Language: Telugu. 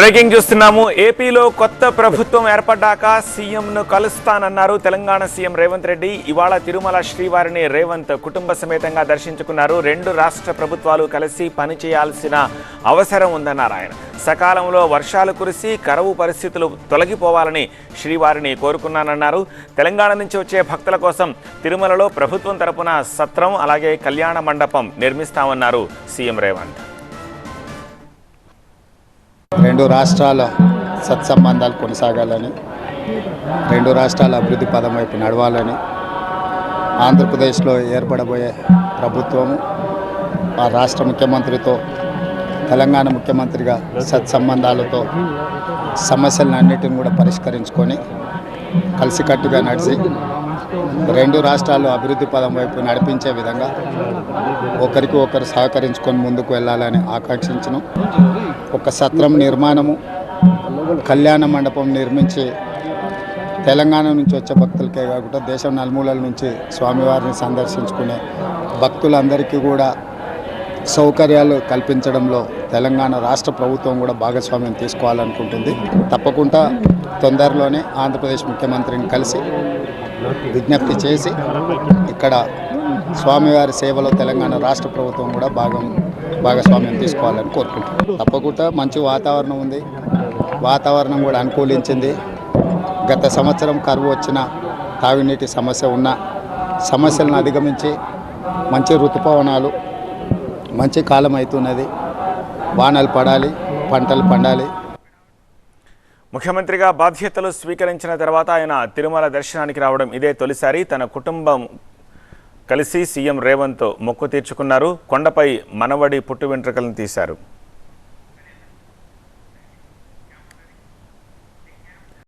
బ్రేకింగ్ చూస్తున్నాము ఏపీలో కొత్త ప్రభుత్వం ఏర్పడ్డాక సీఎంను కలుస్తానన్నారు తెలంగాణ సీఎం రేవంత్ రెడ్డి. ఇవాళ తిరుమల శ్రీవారిని రేవంత్ కుటుంబ సమేతంగా దర్శించుకున్నారు. రెండు రాష్ట్ర ప్రభుత్వాలు కలిసి పనిచేయాల్సిన అవసరం ఉందన్నారు ఆయన. సకాలంలో వర్షాలు కురిసి కరువు పరిస్థితులు తొలగిపోవాలని శ్రీవారిని కోరుకున్నానన్నారు. తెలంగాణ నుంచి వచ్చే భక్తుల కోసం తిరుమలలో ప్రభుత్వం తరపున సత్రం అలాగే కళ్యాణ మండపం నిర్మిస్తామన్నారు సీఎం రేవంత్. రెండు రాష్ట్రాల సత్సంబంధాలు కొనసాగాలని రెండు రాష్ట్రాల అభివృద్ధి పదం వైపు నడవాలని ఆంధ్రప్రదేశ్లో ఏర్పడబోయే ప్రభుత్వము ఆ రాష్ట్ర ముఖ్యమంత్రితో తెలంగాణ ముఖ్యమంత్రిగా సత్సంబంధాలతో సమస్యలను అన్నిటిని కూడా పరిష్కరించుకొని కలిసికట్టుగా నడిచి రెండు రాష్ట్రాలు అభివృద్ధి పదం వైపు నడిపించే విధంగా ఒకరికి ఒకరు సహకరించుకొని ముందుకు వెళ్ళాలని ఆకాంక్షించను. ఒక సత్రం నిర్మాణము కళ్యాణ మండపం నిర్మించి తెలంగాణ నుంచి వచ్చే భక్తులకే కాకుండా దేశం నలుమూలల నుంచి స్వామివారిని సందర్శించుకునే భక్తులందరికీ కూడా సౌకర్యాలు కల్పించడంలో తెలంగాణ రాష్ట్ర ప్రభుత్వం కూడా భాగస్వామ్యం తీసుకోవాలనుకుంటుంది. తప్పకుండా తొందరలోనే ఆంధ్రప్రదేశ్ ముఖ్యమంత్రిని కలిసి విజ్ఞప్తి చేసి ఇక్కడ స్వామివారి సేవలో తెలంగాణ రాష్ట్ర ప్రభుత్వం కూడా భాగం భాగస్వామ్యం తీసుకోవాలని కోరుకుంటున్నాను తప్పకుండా మంచి వాతావరణం ఉంది. వాతావరణం కూడా అనుకూలించింది. గత సంవత్సరం కరువు వచ్చిన తాగునీటి సమస్య ఉన్న సమస్యలను అధిగమించి మంచి ఋతుపవనాలు మంచి కాలం అవుతున్నది. వానలు పడాలి పంటలు పండాలి. ముఖ్యమంత్రిగా బాధ్యతలు స్వీకరించిన తర్వాత ఆయన తిరుమల దర్శనానికి రావడం ఇదే తొలిసారి. తన కుటుంబం కలిసి సీఎం రేవంత్ మొక్కు తీర్చుకున్నారు. కొండపై మనవడి పుట్టు వెంట్రుకలను తీశారు.